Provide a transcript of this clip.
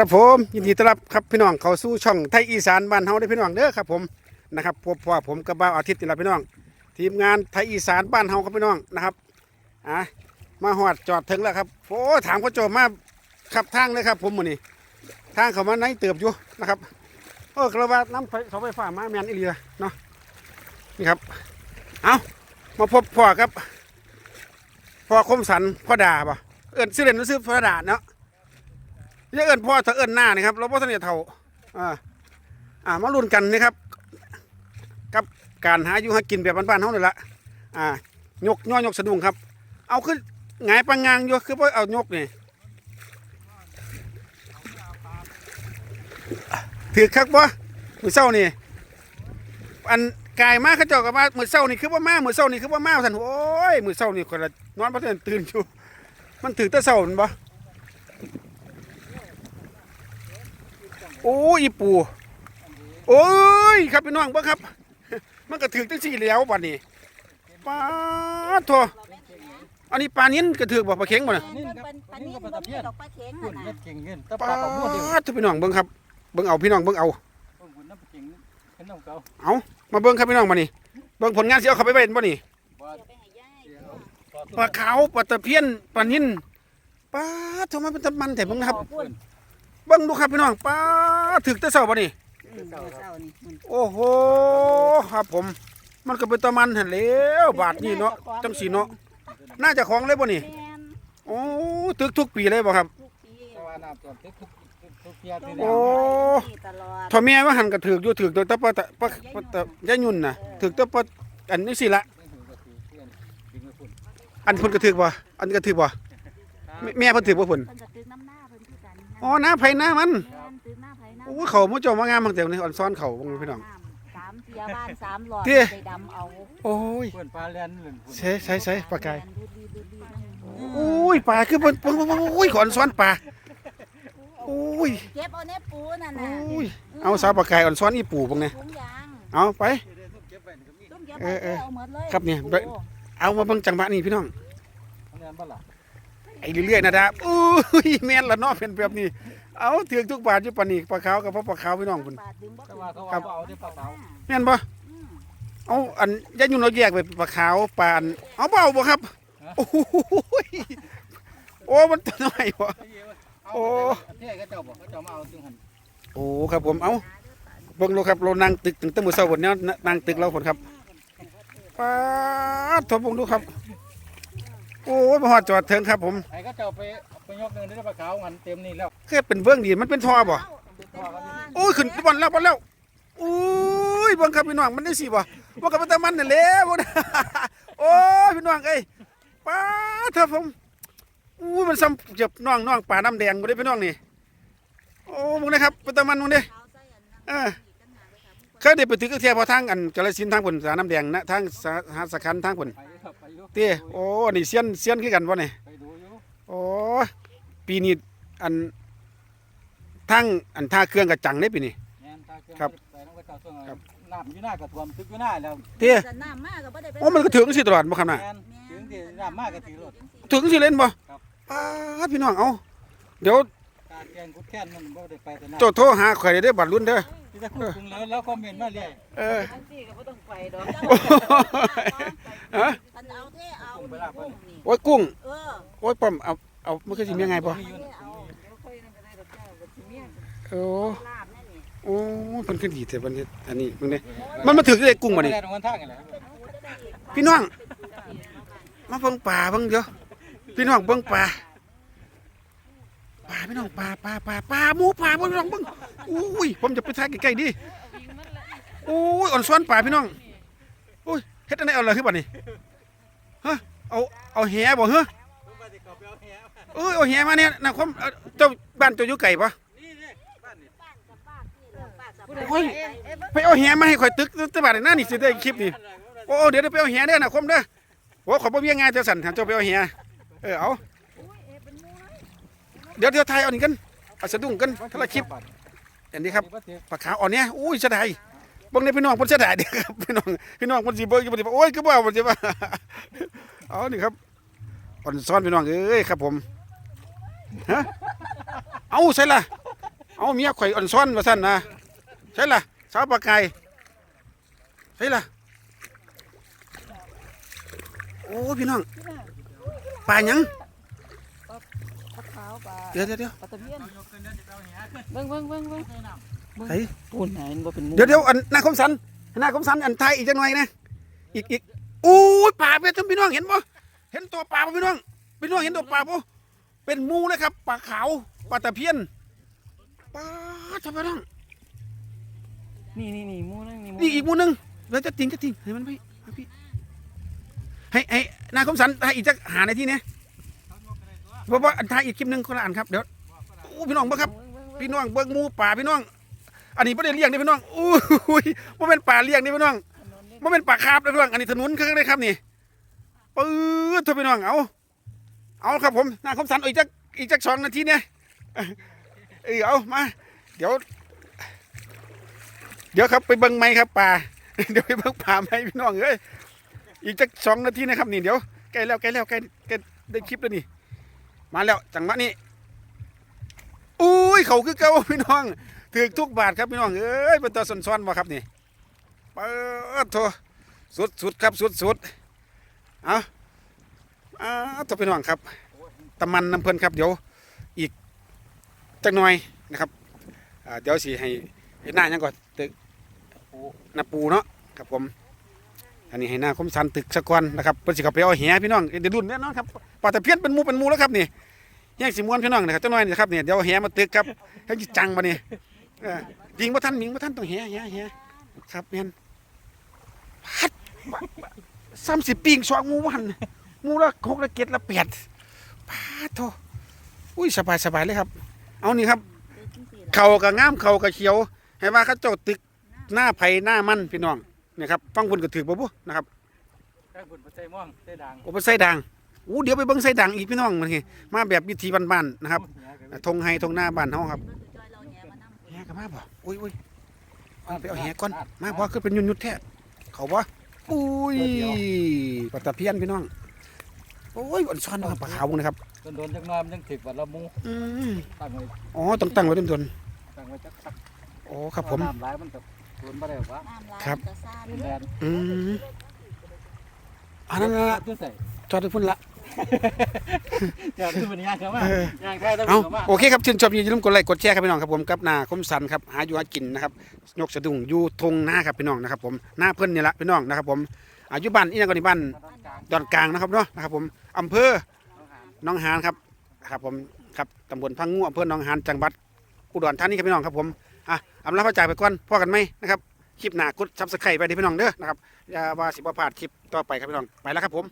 ครับผมยินดีต้อนรับครับพี่น้องเขาสู่ช่องไทยอีสานบ้านเฮาได้พี่น้องเด้อครับผมนะครับพบพ่อผมกับบ่าวอาทิตย์นี่แหละพี่น้อง ทีมงานไทยอีสานบ้านเฮาครับพี่น้องนะครับอะมาหอดจอดถึงแล้วครับโอ้ถามเขาโจมมาขับทางเลยครับ ผมมื้อนี้ทางเขามาไหนเติบอยู่นะครับเออกระบาน้ำไฟเสาไฟฟ้ามาแมนอีเลียเนาะนี่ครับเอามาพบพ่อครับพ่อคมสันพ่อดาป่ะเอิ้นชื่อเล่นว่าชื่อพ่อดาเนาะ อย่าเอิ้นพ่อถ้าเอิ้นหน้านี่ครับเราพ่อท่านเนี่ยเท่าอ่าอ่ามาลุ้นกันนะครับ กับการหาอยู่หากินแบบบ้านๆเฮานี่ละอ่ายกย่อยกสะดุ้งครับ เอาขึ้นหงายปังงางอยู่คือว่าเอายกนี่ถือคักบ่มือเศร้านี่อันกายมาเขาเจ้ากับว่ามือเศร้านี่คือว่ามามือเศร้านี่คือว่ามาท่านโอ้ยมือเศร้านี่คนละนอนพระเทือนตื่นอยู่มันถือแต่เศร้ามันบ่ โอ้ยปูโอ้ยครับพี่น้องเบิ่งครับ มันก็ถือจังสี่แล้วบัดนี้ปลาทออันนี้ปลานิ้นก็ถือบ่ปลาเข็งบ่น่ะนี่เป็นปลานิ่มบ่มีดอกปลาเข็งคุน่ะนะเม็งเงินแต่ปลาลาของม้วนเดียวทุกพี่น้องเบิ่งครับเบิ่งเอาพี่น้องเบิ่งเอาเอามาเบิ่งครับพี่น้องบัดนี้เบิ่งผลงานสิเอาเข้าไปไว้บ่นี่เดี๋ยวไปให้ปลาขาวปลาตะเพียนปลานิ้นปลาทำไมเป็นตะมันแต่เบิ่งนะครับ เบิ่งดูครับพี่น้องปลาถึกแต่เช้าบ่นี่อืมเดี๋ยวเช้านี่มันโอ้โหครับผม มันก็เป็นตะมันหั่นแหล้วบาทนี้เนาะจังสีเนาะน่าจะของเลยบ่นี่แม่นโอ้ตึกทุกปีเลยบ่ครับทุกปีแต่ว่าน้ำตัวทุกทุกทุกเพียที่โอ้นี่ตลอดทอแม่ว่าหันก็ถือกอยู่ถือกโดยแตะปะตะปะปะตะยายยุ่นน่ะถือกแตะปะอันนี้สิละอันเพิ่นก็ถือกบ่อันนี้ก็ถือกบ่แม่แม่เพิ่นถือกบ่เพิ่น อกันอ๋อน้าไผน้ามันแม่นตึกหน้าไผหน้าโอ้เขามาเจ้ามางามบางแต่นี่อ่อนซ้อนเขาบ่พี่น้อง สามเทียบ้านสามหลอดเตี้ย ไปดำเอาโอ้ยเพื่อนปลาเล่นหนึ่งใส่ใส่ใส่ปลากายแม่นดูดีดูดีนั่นโอ้ยปลาคือเพิ่นเพิ่นเพิ่นเพิ่นโอ้ยขอนซ้อนปลาโอ้ยเก็บเอาเน็ปูนั่นโอน่ะ้ยเอาสาวปลากายอ่อนซ้อนอีปู่บังเนี่ยถุงยางเอาไปต้มเก็บเออเออเอาหมดเลยครับเนี่ยโอ้เอามาเบิ่งจังหวะนี้พี่น้องเล่นบ้าล่ะไอ้ เรื่อยๆนะดาอุ้ยแม่นละเนาะเป็นแบบนี้ เอาถือทุกบาทอยู่ปานนี้ปลาขาวกับพ่อปลาขาวพี่น้องพุ่นบาทดึงบ่แต่ว่าเขาครัว่าบเอาที่ปลาเก๋าแม่นบ่อืมเอาอันยายยุ่นเราแยกไปปลาขาวปลาอันเอาเปล่าบ่ครับ โอ้โหยโอ้มันตัวน้อยบ่ โอ้ เท่ก็เจ้าบอกเขาเจ้ามาเอาจึงหันโอ้ครับผม เอาเบิ่งโลครับเรานั่งตึกถึงแตั้งมื้อเช้าพุ่นเนี่ยนั่งตึกเราพุ่นครับปาดทบวงดูครับ โอ้ยมาฮอดจอดเถิงครับผมไอ้ก็เจ้าไปไปยกเงินที่ปลาเก๋าหันเต็มนี่แล้วแค่เป็นเบื้องดีมันเป็นทอบ่โอ้ยขึ้นบอลแล้วบอลแล้วโอ้ยเบังครับพี่น้องมันได้สิบ่ว่ากับมันแตะมันนี่นแหละบ่นะโอ้ยพี่น้องเอ้ยป้าดเถอะผมอู้ยมันซ้ำเจ็บน้องน้องป่าน้ำแดงบ่ได้พี่น้องนี่โอ้มึงนะครับเป็นตะมันมึงเด้เออเค ยได้ไปถึงกระเทียพอทางอันกาฬสินธุ์ทางผลสาน้ำแดงนะทางสาหาสคันทางผลไปครับไปอยู่เต้โอ้นี่เซียนเซียนคือกันบ่นี่ไปดูอยู่โอ้ปีนี้อันทางอันท่าเครื่องกระจังได้ปีนี้ แม่นตาเครื่องครับไปน้องก็เจ้าช่วงครับ น้ำอยู่หน้ากระท่วมตึกอยู่หน้าแล้วเต้จะน้ำมากก็บ่ได้ไปโอ้มันก็ถึงสิตลอดบ่ครับน่ะแม่นถึงที่น้ำมากก็ถือรถ ถึงสิเล่นบ่ครับ ป้าดพี่น้องเอาเดี๋ยว การแกงกุดแค้นมันบ่ได้ไปแต่น้ำโจโทรหาข่อยได้เด้อบัดรุ่นเด้อ ที่จะคุยคุงแล้วแล้วคอมเมนต์มาเรื่อยเออจังซี่ก็บ่ต้องไปดอกฮะคันเอาเท่เอานี่กุ้งนี่โอ้ยกุ้ง เออโอ้ยป้อมเอา เอามันคือสิมียังไงบ่เอาเท่เอาเดี๋ยวค่อยนั่นก็ได้ดอกเจ้าก็สิเมียโอ้ลาบแน่นี่โอ้เพิ่นขึ้นดีแต่บัดนี้อันนี้เบิ่งเด้มันมาถึงได้กุ้งบ่นี่ ได้ตรงกันทางกันแหละพี่น้อง มาเบิ่งป่าเบิ่งเดี๋ยวพี่น้องเบิ่งป่า ป่าพี่น้องป่าป่าป่าป่าหมูป่าพี่น้องเบิ่งอุ้ยผมจะไปถ่ายใกล้ๆดิโอ้ยอ่อนซ้อนป่าพี่น้องโอ้ยเฮ็ดอันไหนเอาล่ะคือบัดนี้ฮะเอาเอาแหบ่เหรอเอ้ยเอาแหมาเนี่ยนะคมเอ่อเจ้าบ้านเจ้าอยู่ไก่ปะโอ้ยไปเอาแหมาให้ข่อยตึกตึกบาดหน้านี่สิได้คลิปนี่โอ้เดี๋ยวไปเอาแหเด้อนะคมเด้อโอ้ขอบ่เวียงงานเจ้าสั่นถาเจ้าไปเอาแหเออเอา เดี๋ยวเดี๋ยวถ่ายเอานี่กันเอาสะดุ้งกันทละคลิปอันนี้ครับปลาขาวอ่อนเนี่ยอุ้ยเสียดายบิ่งในพี่น้องเพิ่นเสียดายเด้อครับพี่น้องพี่น้องเพิ่นสิเบิ่งอยู่บ่สิว่าโอ้ยคือบ่เอาบ่สิว่าเอานี่ครับอ่อนซ้อนพี่น้องเอ้ยครับผมฮะเอาใส่ละเอาเมียข่อยอ่อนซ้อนว่าซั่นนะใช่ล่ะสาวปลาไก่ใช่ล่ะโอ้พี่น้องปลาหยังาขาวปลาเดี๋ยวเดี๋ยวเดี๋ยวปลาตะเพียนเบิ่งเบิ่งเบิ่งเบิ่งเฮ้ยปูนไหนมันบ่เป็นหมูเดี๋ยวเดี๋ยวอันหน้าคมสันหน้าคมสันอันไทยอีกจังหน่อยนะอีกอีกอู้ยปลาเป็นท่านพี่น้องเห็นบ่เห็นตัวปลาบ่พี่น้องพี่น้องเห็นตัวปลาบ่เป็นหมูเลยครับปลาขาวปลาตะเพียนปลาท่านพี่น้องนี่นี่นี่หมูนั่นนี่หมูนี่อีกหมูหนึงแล้วจะทิ้งจะทิ้งให้มันไปให้พี่ให้ให้หน้าคมสันให้อีกจักหาในที่เนี้ย เพราะว่าอันไทยอีกคลิปหนึงคนละอันครับเดี๋ยวอู้พี่น้องเบ่งครับ พี่น้องเบิ่งหมูป่าพี่น้อง อันนี้ไม่ได้เลี้ยงนี่พี่น้องอู้ยมันเป็นป่าเลี้ยงนี่พี่น้องถนนเล็กมันเป็นป่าคาบนะพี่น้องอันนี้ถนนข้างในครับนี่ปื๊ดเถอะพี่น้องเอาเอาครับผมนาคมสันเอาอีกจักอีกจักสองนาทีเนี่ยเออเอามาเดี๋ยว เดี๋ยวครับไปเบิ่งไม้ครับป่า เดี๋ยวไปเบิ่งป่าไม้พี่น้องเอ้ยอีกจักสองนาทีนะครับนี่เดี๋ยวใกล้แล้วใกล้แล้วใกล้ใกล้ได้คลิปแล้วนี่ มาแล้วจังหวะนี้อุ้ยเขาคือเก่าพี่น้องถือทุกบาทครับพี่น้องเอ้ยเป็นตัวซ้อนๆมาครับนี่เปิดโถสุดสุดครับสุดสุดเอาอ้าวตัวพี่น้องครับตะมันน้ำเพลินครับเดี๋ยวอีกจักหน่อยนะครับเดี๋ยวสิให้หน้ายังก่อนตึกน้าปูเนาะครับผม นนี้ให้หน้าคมสันตึกสะกอนนะครับเพิ่นสิเขาไปเอาแหพี่น้องเดี๋ยวรุ่นแน่นอนครับปลาตะเพียนเป็นหมูเป็นหมูแล้วครับนี่แยกสิมวนพี่น้องนะครับเจ้าน้อยนี่ครับเนี่ยเดี๋ยวแหมาตึกครับให้จิจังมาเนี่ยยิงบ่ทันยิงบ่ทันต้องแหแหแหครับแม่นพัดสามสิบปีงสองมูวันมูละหกละเจ็ดละแปดพาดโทอุ้ยสบายสบายเลยครับ เอานี่ครับ เข่ากับง่ามเข่ากับเขียว ให้ว่าเขาเจ้าตึกหน้าไผ่หน้ามันพี่น้อง นี่ยครับฟังคนก็ถือบ่บุนะครับข้างบนบ่ใส่ม่วงใส่ด่างโอ้ไปใส่ด่างอู้เดี๋ยวไปเบิ่งใส่ด่างอีกพี่น้องมันนี่มาแบบวิธีบ้านๆนะครับทงไฮทงหน้าบ้านเฮาครับแหกับมาบ่อุ้ยอุ้ยเอาไปเอาแหก่อนมาบ่คือเป็นยุ่นยุดแท้เขาบ่อุ้ยปลาตะเพียนพี่น้องโอ้ยอ่อนซ้อนบ่ครับปลาขาวนะครับโดนๆจักหน้อยมันยังถึกว่าละหมูอืมตั้งไว้อ๋อต้องตั้งไว้ดนตั้งไว้จักสักๆโอ้ครับผมน้ำหลายมันก็โด นบ่ได้หรอกวะครับ แดนอืมอันนั้นละตัวใส่จอดไปพุ่นละยาคือมันยางเขามาเออ ยางแท้ต้องเอาเข้ามา โอเคครับชื่นชมอย่าลืมกดไลค์กดแชร์ครับพี่น้องครับผมกับนาคมสันครับหาอยู่หากินนะครับยกสะดุ้งอยู่ทงหน้าครับพี่น้องนะครับผมหน้าเพิ่นนี่ละพี่น้องนะครับผมอายุบ้านอีหยังก็นี่บ้านดอนกลางนะครับเนาะนะครับผมอำเภอหนองหานครับครับผมครับตำบลพังงูอำเภอหนองหานจังหวัดอุดรธานีครับพี่น้องครับผม อะอำลาพระจ่าไปก่อนพ่อกันไหมนะครับคลิปหน้ากดซับสไครต์ไปดิพี่น้องเด้อนะครับอย่าว่าสิบว่าพลาดคลิปต่อไปครับพี่น้องไปแล้วครับผม